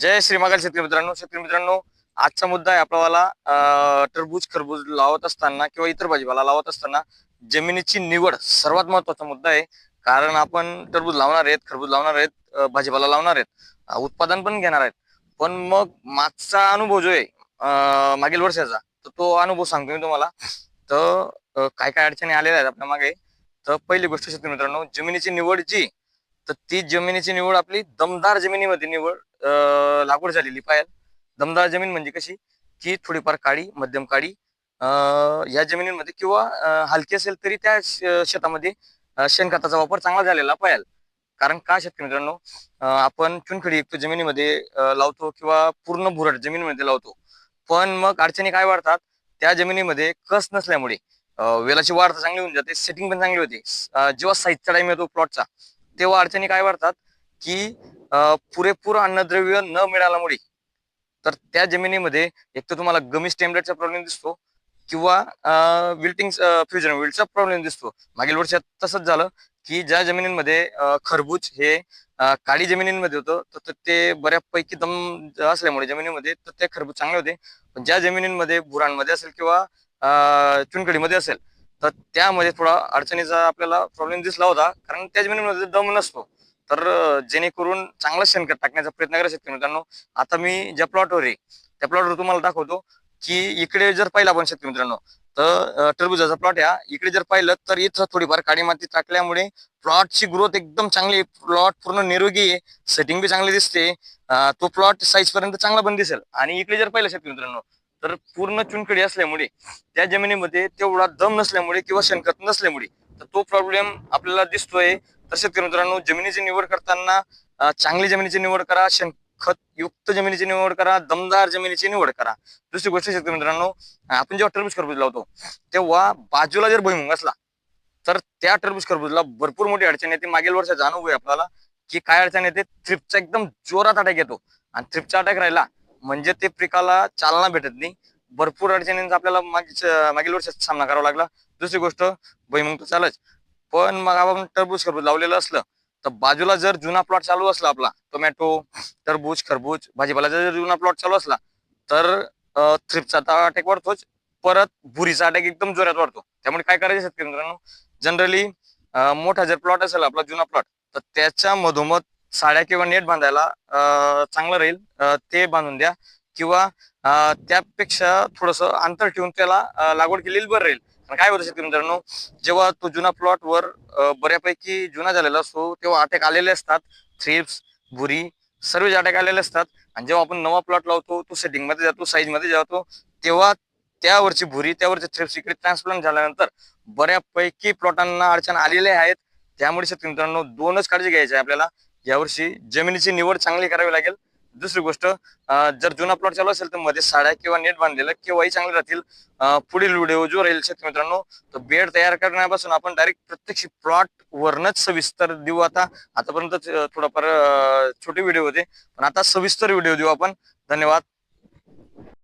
जय श्री महाकाल शेतकरी मित्रांनो. शेतकरी मित्रांनो आजचा मुद्दा आहे आपल्याला टरबूज खरबूज लावत असताना किंवा इतर भाजीपाला लावत असताना जमिनीची निवड सर्वात महत्त्वाचा मुद्दा आहे. कारण आपण टरबूज लावणार आहेत खरबूज लावणार आहेत भाजीपाला लावणार आहेत उत्पादन पण घेणार आहेत. पण मग मागचा अनुभव जो आहे मागील वर्षाचा तर तो अनुभव सांगतो मी तुम्हाला. तर काय काय अडचणी आलेल्या आहेत आपल्या मागे. तर पहिली गोष्ट शेतकरी मित्रांनो जमिनीची निवड जी तर ती जमिनीची निवड आपली दमदार जमिनीमध्ये निवड लागवड झालेली पाहिजे दमदार जमीन म्हणजे कशी? की थोडीफार काळी मध्यम काळी अं, या जमिनीमध्ये किंवा हलकी असेल तरी त्या शेतामध्ये शेणखताचा वापर चांगला झालेला पाहिजे कारण का शेतकरी मित्रांनो आपण चुनखडी एकतो जमिनीमध्ये लावतो किंवा पूर्ण भुरट जमिनीमध्ये लावतो. पण मग अडचणी काय वाढतात? त्या जमिनीमध्ये कस नसल्यामुळे वेलाची वाढ तर चांगली होऊन जाते सेटिंग पण चांगली होते. जेव्हा साईजचा टाइम येतो प्लॉटचा तेव्हा अडचणी काय वाढतात की पुरेपूर अन्नद्रव्य न मिळाल्यामुळे तर त्या जमिनीमध्ये एक तर तुम्हाला गमी स्टेमलेटचा प्रॉब्लेम दिसतो किंवा विल्टिंग फ्युजन विल्टचा प्रॉब्लेम दिसतो. मागील वर्षात तसंच झालं की ज्या जमिनींमध्ये खरबूज हे काळी जमिनींमध्ये होतं तर ते बऱ्यापैकी दम असल्यामुळे जमिनीमध्ये तर ते खरबूज चांगले होते. पण ज्या जमिनींमध्ये बुरांमध्ये असेल किंवा चुनकडीमध्ये चुनखडीमध्ये असेल तर त्यामध्ये थोडा अडचणीचा आपल्याला प्रॉब्लेम दिसला होता. कारण त्या जमिनीमध्ये दम नसतो. तर जेणेकरून चांगलं शेणखत टाकण्याचा प्रयत्न करा शेतकरी मित्रांनो. आता मी ज्या प्लॉटवर आहे त्या प्लॉटवर तुम्हाला दाखवतो की इकडे जर पाहिलं आपण शेतकरी मित्रांनो तर टरबुजाचा प्लॉट या इकडे जर पाहिलं तर इथं थोडीफार काळी माती टाकल्यामुळे प्लॉटची ग्रोथ एकदम चांगली प्लॉट पूर्ण निरोगी आहे. सेटिंग बी चांगली दिसते. तो प्लॉट साईज पर्यंत चांगला पण दिसेल. आणि इकडे जर पाहिलं शेतकरी मित्रांनो तर पूर्ण चुनखडी असल्यामुळे त्या जमिनीमध्ये तेवढा दम नसल्यामुळे किंवा शेणखत नसल्यामुळे तर तो प्रॉब्लेम आपल्याला दिसतोय. तर शेतकरी मित्रांनो जमिनीची निवड करताना चांगली जमिनीची निवड करा शेणखत युक्त जमिनीची निवड करा दमदार जमिनीची निवड करा. दुसरी गोष्ट शेतकरी मित्रांनो आपण जेव्हा टरबूज खरबूज लावतो तेव्हा बाजूला जर भुईमुंग असला तर त्या टरबूज खरबूजला भरपूर मोठी अडचण येते. मागील वर्षाचा अनुभव आहे आपल्याला की काय अडचण येते? थ्रिपचा एकदम जोरात अटॅक येतो. आणि थ्रिपचा अटॅक राहिला म्हणजे ते पिकाला चालना भेटत नाही. भरपूर अडचणींचा आपल्याला मागील मागील वर्षात सामना करावा लागला. दुसरी गोष्ट भुईमुंग तर चालच. पण मग आपण टरबूज खरबूज लावलेलं असलं तर बाजूला जर जुना प्लॉट चालू असला आपला टोमॅटो टरबूज खरबूज भाजीपाला जर जुना प्लॉट चालू असला तर थ्रिपचा तर अटॅक वाढतोच. परत भुरीचा अटॅक एकदम जोरात वाढतो. त्यामुळे काय करायचं शेतकरी मित्रांनो? जनरली मोठा जर प्लॉट असेल आपला जुना प्लॉट तर त्याच्या मधोमध साड्या किंवा नेट बांधायला चांगलं राहील. ते बांधून द्या. किंवा त्यापेक्षा थोडंसं अंतर ठेवून त्याला लागवड केलेली बरं राहील. कारण काय होतं शेतकरी मित्रांनो जेव्हा तो जुना प्लॉटवर बऱ्यापैकी जुना झालेला असतो तेव्हा अटॅक आलेले असतात. थ्रिप्स भुरी सर्व अटॅक आलेले असतात. आणि जेव्हा आपण नवा प्लॉट लावतो तो सेटिंगमध्ये जातो साईजमध्ये जातो तेव्हा त्यावरची भुरी त्यावरचे थ्रिप्स इकडे ट्रान्सप्लांट झाल्यानंतर बऱ्यापैकी प्लॉटांना अडचण आलेल्या आहेत. त्यामुळे शेतकरी मित्रांनो दोनच काळजी घ्यायची आहे आपल्याला. यावर्षी जमिनीची निवड चांगली करावी लागेल. दुसरी गोष्ट जर जुना प्लॉट चालू असेल तर मध्ये साड्या किंवा नेट बांधलेलं केव्हाही चांगले राहतील. पुढील व्हिडिओ जो राहील शेतकरी मित्रांनो तर बेड तयार करण्यापासून आपण डायरेक्ट प्रत्यक्ष प्लॉट वरनच सविस्तर देऊ आता. आतापर्यंत थोडाफार छोटे व्हिडिओ होते. पण आता सविस्तर व्हिडिओ देऊ आपण. धन्यवाद.